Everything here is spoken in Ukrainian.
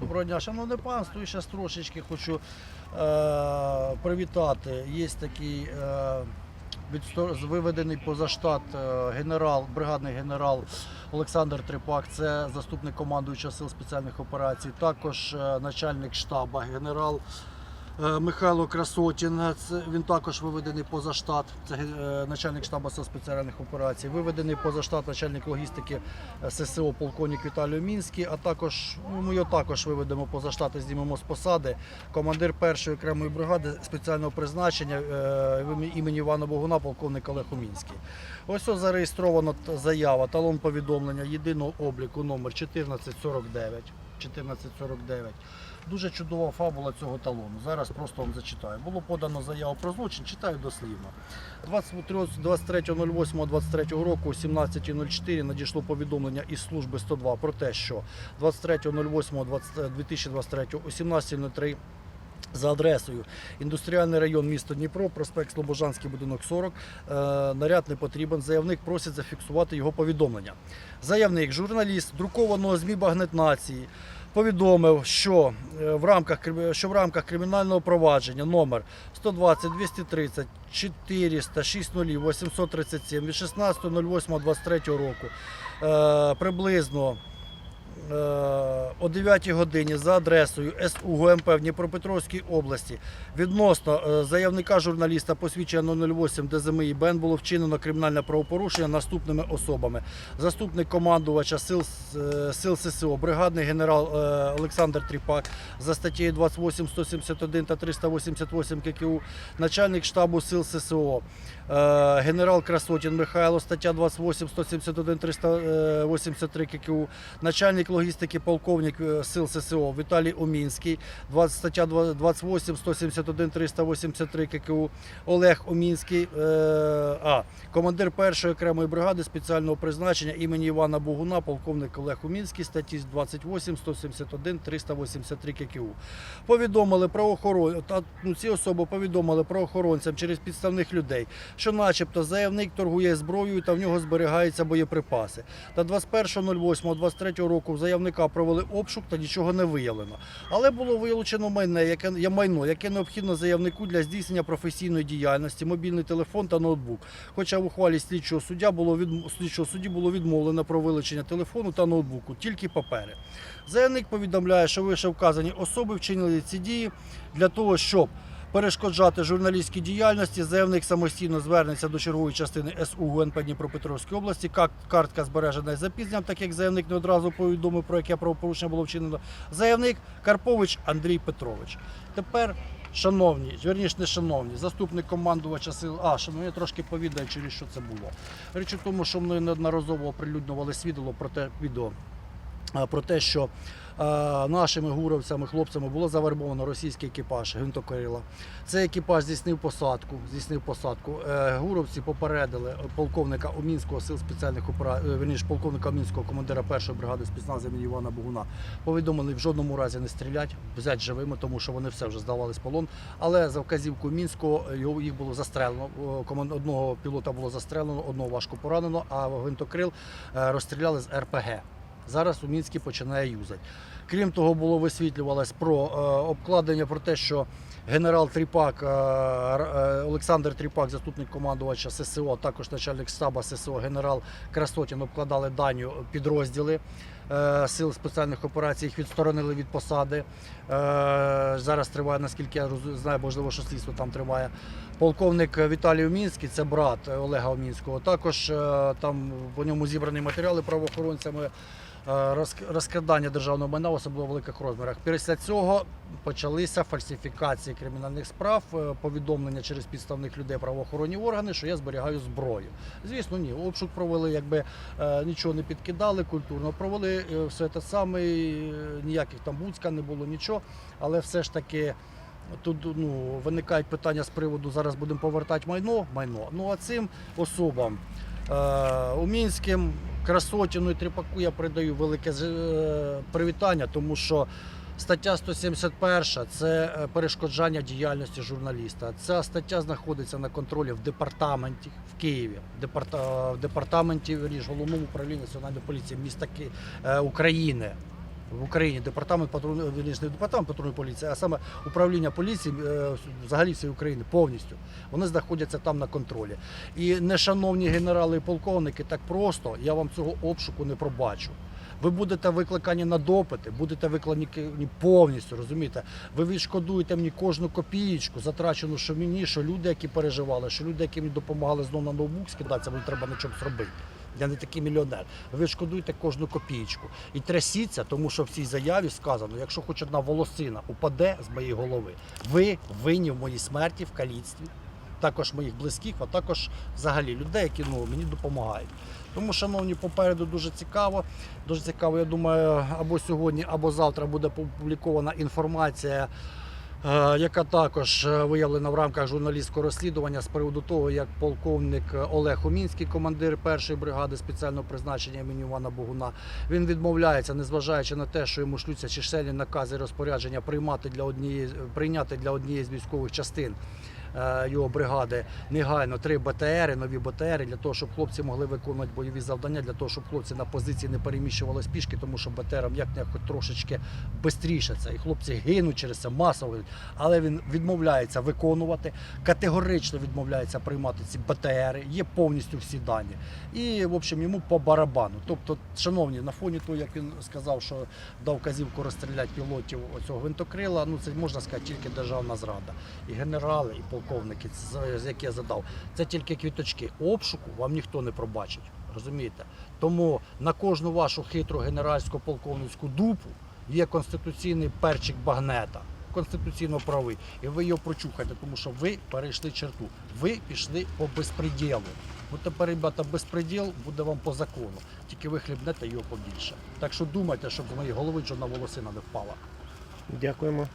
Доброго дня, шановне панство. І зараз трошечки хочу е, привітати. Є такий е, виведений поза штат е, генерал, бригадний генерал Олександр Трипак, це заступник командуючого сил спеціальних операцій. Також е, начальник штабу генерал Михайло Красотін. Він також виведений поза штат. Це е, начальник штабу сил спеціальних операцій. Виведений поза штат начальник логістики е, ССО полковник Віталій Мінський. А також ну, ми його також виведемо поза штат і знімемо з посади. Командир першої окремої бригади спеціального призначення е, імені Івана Богуна, полковник Олег Умінський. Ось ось зареєстрована заява, талон повідомлення єдиного обліку номер 1449. 1449. Дуже чудова фабула цього талону. Зараз просто вам зачитаю. Було подано заяву про злочин, читаю дослівно. 23.08.23 року о 17.04 надійшло повідомлення із служби 102 про те, що 23.08.2023 о 17.03 за адресою індустріальний район місто Дніпро, проспект Слобожанський будинок 40. Е, наряд не потрібен. Заявник просить зафіксувати його повідомлення. Заявник, журналіст друкованого ЗМІ Багнет Нації, повідомив, що е, в рамках що в рамках кримінального провадження номер 120 230 400 60 837 від 16.08.23 року е, приблизно о 9 годині за адресою СУ ГУМП в Дніпропетровській області відносно е, заявника журналіста посвідчення 008 ДЗМІ БЕН було вчинено кримінальне правопорушення наступними особами. Заступник командувача сил, е, сил ССО, бригадний генерал е, Олександр Тріпак за статтею 28, 171 та 388 ККУ, начальник штабу сил ССО, е, генерал Красотін Михайло, стаття 28, 171, 383 ККУ, начальник логістики полковник е, сил ССО Віталій Омінський, 20, стаття 28, 171, 383 ККУ, Олег Омінський, е, а, командир першої окремої бригади спеціального призначення імені Івана Богуна, полковник Олег Омінський, статті 28, 171, 383 ККУ. Повідомили правоохоронцям, ну, ці особи повідомили правоохоронцям через підставних людей, що начебто заявник торгує зброєю та в нього зберігаються боєприпаси. Та 21.08.23 року заявника провели обшук та нічого не виявлено. Але було вилучено майно, яке, є майно, яке необхідно заявнику для здійснення професійної діяльності, мобільний телефон та ноутбук. Хоча в ухвалі слідчого суддя було від слідчого судді було відмовлено про вилучення телефону та ноутбуку, тільки папери. Заявник повідомляє, що вище вказані особи вчинили ці дії для того, щоб перешкоджати журналістській діяльності. Заявник самостійно звернеться до чергової частини СУ ГУНП Дніпропетровської області. Кар- Картка збережена із запізненням, так як заявник не одразу повідомив, про яке правопорушення було вчинено. Заявник Карпович Андрій Петрович. Тепер. Шановні, вірніше не шановні, заступник командувача сил. А, шановні, я трошки повідаю, через що це було. Річ у тому, що мною неодноразово оприлюднювали свідомо про те відео про те, що е, нашими гуровцями, хлопцями було завербовано російський екіпаж гвинтокрила. Цей екіпаж здійснив посадку. Здійснив посадку. Е, гуровці попередили полковника Омінського сил спеціальних операцій, верніше полковника Омінського командира першої бригади спецназу імені Івана Богуна. Повідомили в жодному разі не стрілять, взяти живими, тому що вони все вже здавались в полон. Але за вказівкою Мінського е, його їх було застрелено. Одного пілота було застрелено, одного важко поранено, а гвинтокрил е, розстріляли з РПГ зараз у Мінській починає юзати. Крім того, було висвітлювалось про е, обкладення про те, що генерал Тріпак, е, е, Олександр Тріпак, заступник командувача ССО, також начальник штабу ССО, генерал Красотін обкладали дані підрозділи. Сил спеціальних операцій їх відсторонили від посади. Зараз триває, наскільки я знаю, можливо, що слідство там триває. Полковник Віталій Умінський, це брат Олега Умінського. Також там по ньому зібрані матеріали правоохоронцями розкрадання державного майна в великих розмірах. Після цього почалися фальсифікації кримінальних справ, е, повідомлення через підставних людей правоохоронні органи, що я зберігаю зброю. Звісно, ні. Обшук провели, якби е, нічого не підкидали, культурно провели е, все те саме, ніяких там буцька не було, нічого. Але все ж таки. Тут ну, виникають питання з приводу, зараз будемо повертати майно. майно. Ну а цим особам е, Умінським, Красотіну і Тріпаку я передаю велике е, привітання, тому що стаття 171 це е, перешкоджання діяльності журналіста. Ця стаття знаходиться на контролі в департаменті в Києві, в департаменті в головному управлінні національної поліції міста Ки- е, України. В Україні департамент патрульної не департамент патрульної поліції, а саме управління поліції е, взагалі всієї України повністю. Вони знаходяться там на контролі. І нешановні генерали і полковники, так просто я вам цього обшуку не пробачу. Ви будете викликані на допити, будете викликані повністю, розумієте? Ви відшкодуєте мені кожну копієчку, затрачену, що мені, що люди, які переживали, що люди, які мені допомагали знову на ноутбук скидатися, мені треба на чомусь робити. Я не такий мільйонер. Ви відшкодуєте кожну копієчку. І трясіться, тому що в цій заяві сказано, якщо хоч одна волосина упаде з моєї голови, ви винні в моїй смерті, в каліцтві, також моїх близьких, а також взагалі людей, які ну, мені допомагають. Тому, шановні, попереду дуже цікаво. Дуже цікаво, я думаю, або сьогодні, або завтра буде опублікована інформація, яка також е, виявлена в рамках журналістського розслідування з приводу того, як полковник Олег Омінський, командир першої бригади спеціального призначення імені Івана Богуна, він відмовляється, незважаючи на те, що йому шлються чисельні накази розпорядження приймати для однієї прийняти для однієї з військових частин. Е, Його бригади негайно три БТРи, нові БТРи, для того, щоб хлопці могли виконувати бойові завдання, для того, щоб хлопці на позиції не переміщувались пішки, тому що БТРам як не трошечки швидше це. І хлопці гинуть через це масово. Але він відмовляється виконувати, категорично відмовляється приймати ці БТРи, є повністю всі дані. І, в общем, йому по барабану. Тобто, шановні, на фоні того, як він сказав, що дав вказівку розстріляти пілотів оцього гвинтокрила, ну це можна сказати тільки державна зрада. І генерали, і полковники, які я задав, це тільки квіточки. Обшуку вам ніхто не пробачить. Розумієте? Тому на кожну вашу хитру генеральсько полковницьку дупу є конституційний перчик багнета. Конституційно правий, і ви його прочухаєте, тому що ви перейшли черту. Ви пішли по безпреділу. Ну тепер, ребята, безпреділ буде вам по закону. Тільки ви хлібнете його побільше. Так що думайте, щоб з моєї голови жодна волосина не впала. Дякуємо.